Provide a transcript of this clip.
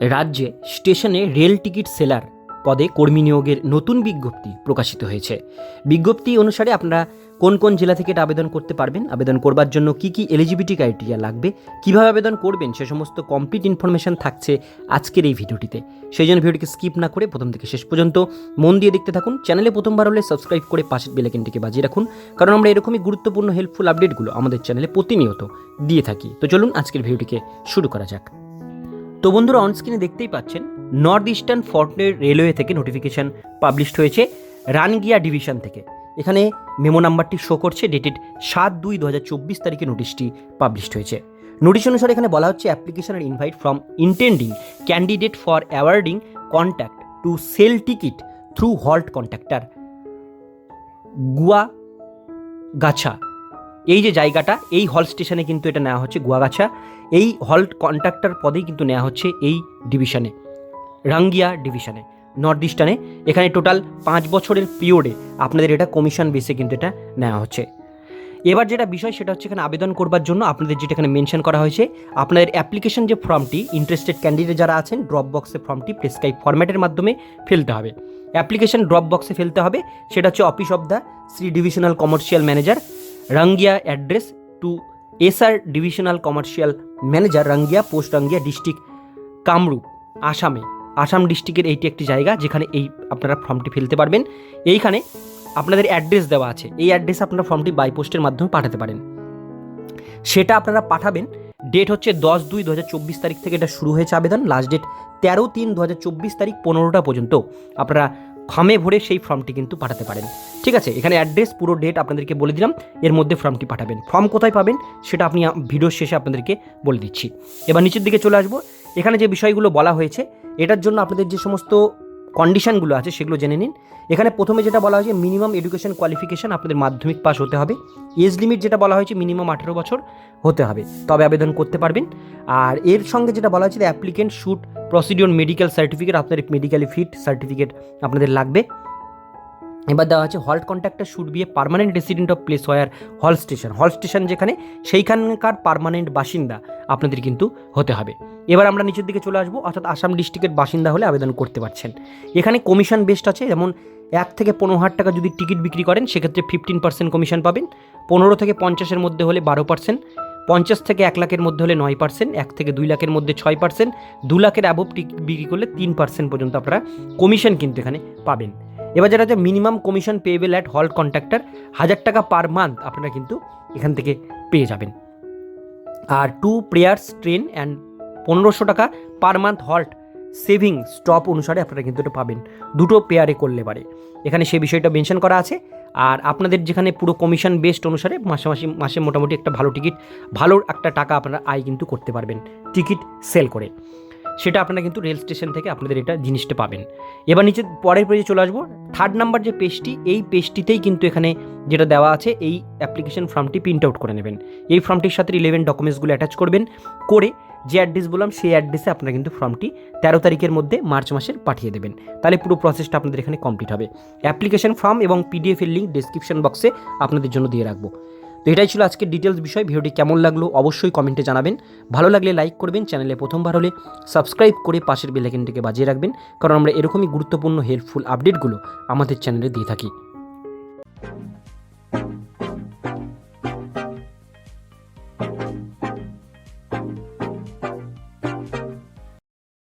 রাজ্যে স্টেশনে rail ticket seller পদে কর্মী নিয়োগের নতুন বিজ্ঞপ্তি প্রকাশিত হয়েছে। বিজ্ঞপ্তি অনুসারে আপনারা কোন কোন জেলা থেকে এটা আবেদন করতে পারবেন, আবেদন করবার জন্য কি কি এলিজিবিলিটি ক্রাইটেরিয়া লাগবে, কীভাবে আবেদন করবেন, সে সমস্ত কমপ্লিট ইনফরমেশন থাকছে আজকের এই ভিডিওটিতে। সেই জন্য ভিডিওটিকে স্কিপ না করে প্রথম থেকে শেষ পর্যন্ত মন দিয়ে দেখতে থাকুন। চ্যানেলে প্রথমবার হলে সাবস্ক্রাইব করে পাশের বেলাইকনটিকে বাজিয়ে রাখুন, কারণ আমরা এরকমই গুরুত্বপূর্ণ হেল্পফুল আপডেটগুলো আমাদের চ্যানেলে প্রতিনিয়ত দিয়ে থাকি। তো চলুন আজকের ভিডিওটিকে শুরু করা যাক। তো বন্ধুরা অনস্ক্রিনে দেখতেই পাচ্ছেন নর্থ ইস্টার্ন ফর্টনের রেলওয়ে থেকে নোটিফিকেশন পাবলিশড হয়েছে রানগিয়া ডিভিশন থেকে। এখানে মেমো নাম্বারটি শো করছে ডেটেড সাত দুই দু হাজার চব্বিশ তারিখে নোটিশটি পাবলিশড হয়েছে। নোটিশ অনুসারে এখানে বলা হচ্ছে application are invite from intending candidate for awarding contact to sell ticket through halt contactor গুয়া গাছা এই যে জায়গাটা, এই হল স্টেশনে কিন্তু এটা নেওয়া হচ্ছে গুয়াগাছা। এই হল কন্ট্রাক্টর পদেই কিন্তু নেওয়া হচ্ছে এই ডিভিশনে, রাঙ্গিয়া ডিভিশনে নর্থ ইস্টার্নে এখানে টোটাল পাঁচ বছরের পিরিয়ডে আপনাদের এটা কমিশন বেসে কিন্তু এটা নেওয়া হচ্ছে। এবার যেটা বিষয় সেটা হচ্ছে এখানে আবেদন করবার জন্য আপনাদের যেটা এখানে মেনশন করা হয়েছে, আপনাদের অ্যাপ্লিকেশন যে ফর্মটি ইন্টারেস্টেড ক্যান্ডিডেট যারা আছেন ড্রপ বক্সে ফর্মটি প্রেসক্রাইব ফরম্যাটের মাধ্যমে ফেলতে হবে। অ্যাপ্লিকেশন ড্রপ বক্সে ফেলতে হবে, সেটা হচ্ছে office of the Shri divisional commercial manager Rangiya address to SR divisional commercial manager Rangiya post Rangiya district Kamrup আসামে আসাম ডিস্ট্রিক্টের এইটি একটি জায়গা যেখানে এই আপনারা ফর্মটি ফেলতে পারবেন। এইখানে আপনাদের অ্যাড্রেস দেওয়া আছে। এই অ্যাড্রেসে আপনারা ফর্মটি বাই পোস্টের মাধ্যমে পাঠাতে পারেন। সেটা আপনারা পাঠাবেন। ডেট হচ্ছে দশ দুই দু তারিখ থেকে এটা শুরু হয়েছে আবেদন। লাস্ট ডেট তেরো তিন দু তারিখ পনেরোটা পর্যন্ত। আপনারা খামে ভরে সেই ফর্মটি কিন্তু পাঠাতে পারেন। ঠিক আছে, এখানে অ্যাড্রেস, পুরো ডেট আপনাদেরকে বলে দিলাম, এর মধ্যে ফর্মটি পাঠাবেন। ফর্ম কোথায় পাবেন সেটা আপনি ভিডিওর শেষে আপনাদেরকে বলে দিচ্ছি। এবার নিচের দিকে চলে আসব। এখানে যে বিষয়গুলো বলা হয়েছে, এটার জন্য আপনাদের যে সমস্ত কন্ডিশনগুলো আছে সেগুলো জেনে নিন। এখানে প্রথমে যেটা বলা হয়েছে, মিনিমাম এডুকেশন কোয়ালিফিকেশান আপনাদের মাধ্যমিক পাস হতে হবে। এজ লিমিট যেটা বলা হয়েছে, মিনিমাম আঠেরো বছর হতে হবে। তবে আবেদন করতে পারবেন। আর এর সঙ্গে যেটা বলা হয়েছে, applicant should procure medical certificate আপনাদের মেডিকেলি ফিট সার্টিফিকেট আপনাদের লাগবে। এবার দেওয়া হচ্ছে halt contactor should be a permanent resident of place where halt station halt station যেখানে, সেইখানকার পারমানেন্ট বাসিন্দা আপনাদের কিন্তু হতে হবে। এবার আমরা নিচের দিকে চলে আসব, অর্থাৎ আসাম ডিস্ট্রিক্টের বাসিন্দা হলে আবেদন করতে পারছেন। এখানে কমিশন বেস্ট আছে, যেমন এক থেকে পনেরো হাজার টাকা যদি টিকিট বিক্রি করেন, সেক্ষেত্রে ফিফটিন পার্সেন্ট কমিশন পাবেন, পনেরো থেকে পঞ্চাশের মধ্যে হলে বারো পার্সেন্ট পঞ্চাশ থেকে এক লাখের মধ্যে হলে নয় পার্সেন্ট, এক থেকে দুই লাখের মধ্যে ছয় পার্সেন্ট, দু লাখের অ্যাবভ বিক্রি করলে তিন পার্সেন্ট পর্যন্ত আপনারা কমিশন কিন্তু এখানে পাবেন। এবার যেটা হচ্ছে minimum commission payable at halt contractor হাজার টাকা পার মান্থ আপনারা কিন্তু এখান থেকে পেয়ে যাবেন। আর টু প্রেয়ার্স ট্রেন অ্যান্ড পনেরোশো টাকা per month halt saving stop অনুসারে আপনারা কিন্তু এটা পাবেন। দুটো পেয়ারে করলে পারে। এখানে সেই বিষয়টা মেনশন করা আছে। আর আপনাদের যেখানে পুরো কমিশন বেসড অনুসারে মাসে মাসে মাসে মোটামুটি একটা ভালো টিকিট ভালো একটা টাকা আপনারা আয় কিন্তু করতে পারবেন টিকিট সেল করে। সেটা আপনারা কিন্তু রেল স্টেশন থেকে আপনাদের এটা জিনিসটা পাবেন। এবার নিচে পরের পেজে চলে আসব। থার্ড নাম্বার যে পেজটি এই পেজটিতেই কিন্তু এখানে যেটা দেওয়া আছে, এই অ্যাপ্লিকেশন ফর্মটি প্রিন্ট আউট করে নেবেন। এই ফর্মটির সাথে ইলেভেন ডকুমেন্টসগুলো অ্যাটাচ করবেন, করে যে অ্যাড্রেস বললাম, সেই অ্যাড্রেসে আপনারা কিন্তু ফর্মটি তেরো তারিখের মধ্যে মার্চ মাসের পাঠিয়ে দেবেন। তাহলে পুরো প্রসেসটা আপনাদের এখানে কমপ্লিট হবে। অ্যাপ্লিকেশন ফর্ম এবং পিডিএফ এর লিঙ্ক ডিসক্রিপশন বক্সে আপনাদের জন্য দিয়ে রাখব। তো এটাই ছিল আজকের ডিটেলস বিষয়। ভিডিওটি কেমন লাগল অবশ্যই কমেন্টে জানাবেন। ভালো লাগলে লাইক করবেন চ্যানেলে প্রথমবার হলে সাবস্ক্রাইব করে পাশের বেলাইকনটিকে বাজিয়ে রাখবেন। কারণ আমরা এরকমই গুরুত্বপূর্ণ হেল্পফুল আপডেটগুলো আমাদের চ্যানেলে দিয়ে থাকি।